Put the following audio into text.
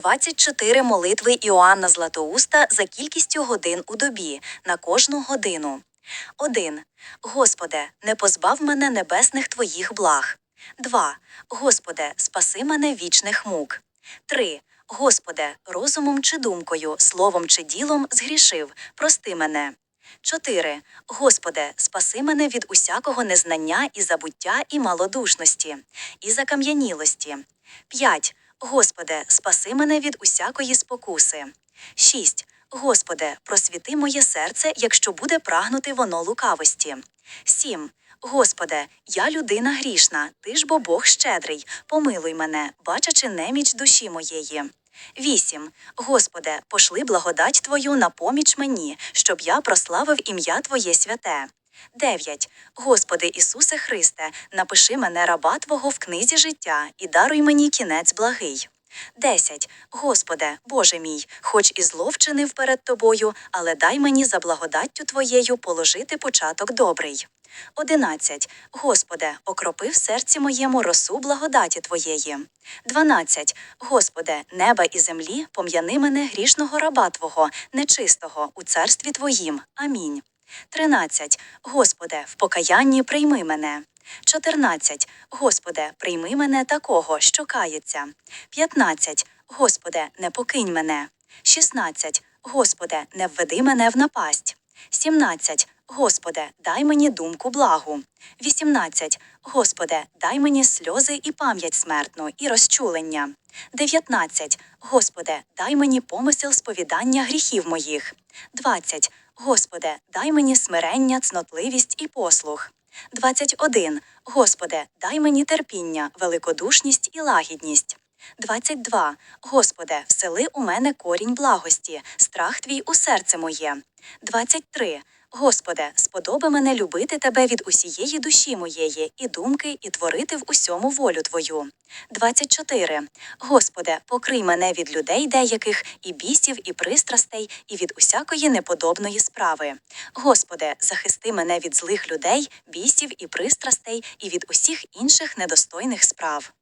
24 молитви Іоанна Златоуста за кількістю годин у добі на кожну годину. 1. Господе, не позбав мене небесних твоїх благ. 2. Господе, спаси мене вічних мук. 3. Господе, розумом чи думкою, словом чи ділом згрішив, прости мене. 4. Господе, спаси мене від усякого незнання і забуття і малодушності, і закам'янілості. 5. Господе, спаси мене від усякої спокуси. 6. Господе, просвіти моє серце, якщо буде прагнути воно лукавості. 7. Господе, я людина грішна, ти ж бо Бог щедрий, помилуй мене, бачачи неміч душі моєї. 8. Господе, пошли благодать Твою на поміч мені, щоб я прославив ім'я Твоє святе. 9. Господи Ісусе Христе, напиши мене раба Твого в книзі життя і даруй мені кінець благий. 10. Господе, Боже мій, хоч і зло вчинив перед Тобою, але дай мені за благодаттю Твоєю положити початок добрий. 11. Господе, окропи в серці моєму росу благодаті Твоєї. 12. Господе, неба і землі, пом'яни мене грішного раба Твого, нечистого, у царстві Твоїм. Амінь. 13. Господе, в покаянні прийми мене. 14. Господе, прийми мене такого, що кається. 15. Господе, не покинь мене. 16. Господе, не введи мене в напасть. 17. Господе, дай мені думку благу. 18. Господе, дай мені сльози і пам'ять смертну, і розчулення. 19. Господе, дай мені помисел сповідання гріхів моїх. 20. Господе, дай мені смирення, цнотливість і послух. 21. Господе, дай мені терпіння, великодушність і лагідність. 22. Господе, всели у мене корінь благості, страх твій у серце моє. 23. Господе, сподоби мене любити тебе від усієї душі моєї, і думки, і творити в усьому волю Твою. 24. Господе, покрий мене від людей деяких, і бісів, і пристрастей, і від усякої неподобної справи. Господи, захисти мене від злих людей, бісів і пристрастей, і від усіх інших недостойних справ.